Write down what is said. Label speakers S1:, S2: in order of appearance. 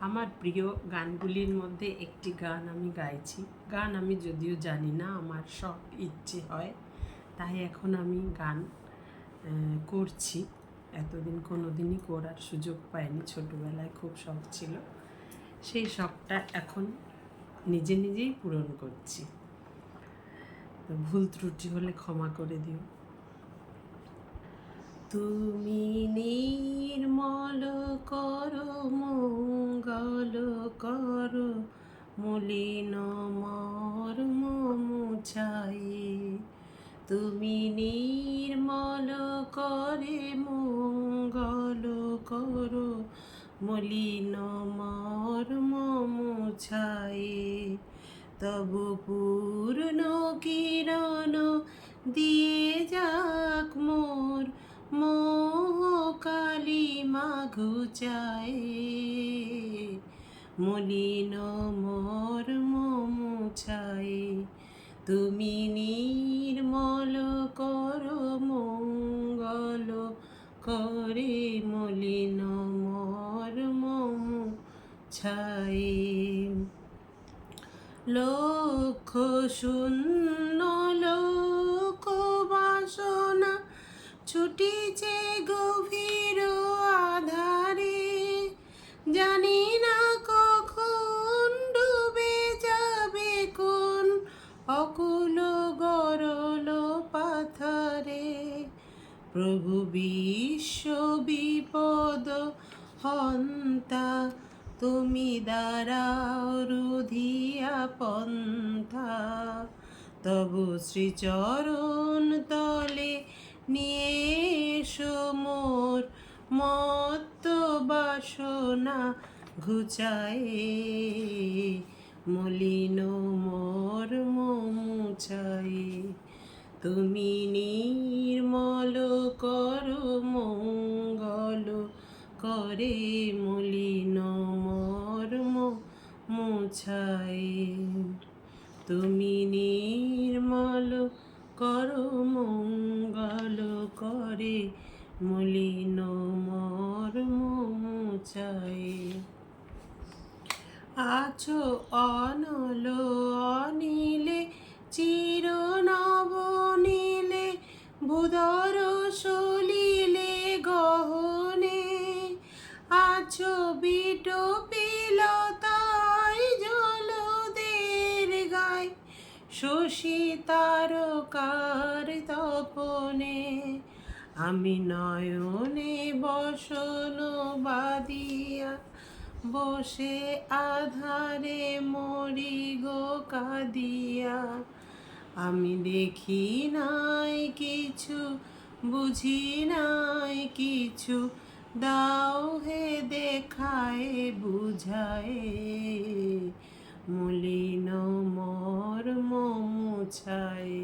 S1: আমার প্রিয় গানগুলির মধ্যে একটি গান আমি গাইছি। গান আমি যদিও জানি না, আমার সব ইচ্ছে হয়, তাই এখন আমি গান করছি। এতদিন কোনো দিনই করার সুযোগ পাইনি, ছোটোবেলায় খুব শখ ছিল। সেই শখটা এখন নিজে নিজেই পূরণ করছি। ভুল ত্রুটি হলে ক্ষমা করে দিও। তুমি নির্মল করো মঙ্গল করো, মলিন মর্ম মুছাই তুমি নির্মল করে মঙ্গল করো, মলিন মর্ম মুছাই তবু পূর্ণ কিরণ দিয়ে যাক মোর মোহ কালী মাঘুচায় মলিন মোর মুছায় তুমি নির্মল করো মঙ্গল করে। মলিন মোর মুছায় লক্ষ শূন্য জানি না কখন ডুবে যাবে কোন অকুল গরল পাথরে। প্রভু বিশ্ব বিপদ হন্তা, তুমি দাঁড়াও রুধিয়া পন্থা। তবু শ্রীচরণ তলে নিয়ে এসো মোর মত্ত বাসনা ঘুচায়ে, মলিন মোর মুছায়ে। তুমি নির্মল করো, মঙ্গল করে, মলিন মর্ম মুছাই তুমি নির্মল করো, মঙ্গল করে, মলিন মর্ম মুছাই আছো অনল অনিলে চির নবনীলে ভূধর সলিলে গহনে। আছো বিট পিলতাই জলদের গায়, শশী তারকার তপনে। আমি নয়নে বসন বাদিয়া, বসে আধারে মরি গো কাদিয়া। আমি দেখি নাই কিছু, বুঝি নাই কিছু, দাও হে দেখায়, বুঝায়। মলিন মর মুছায়।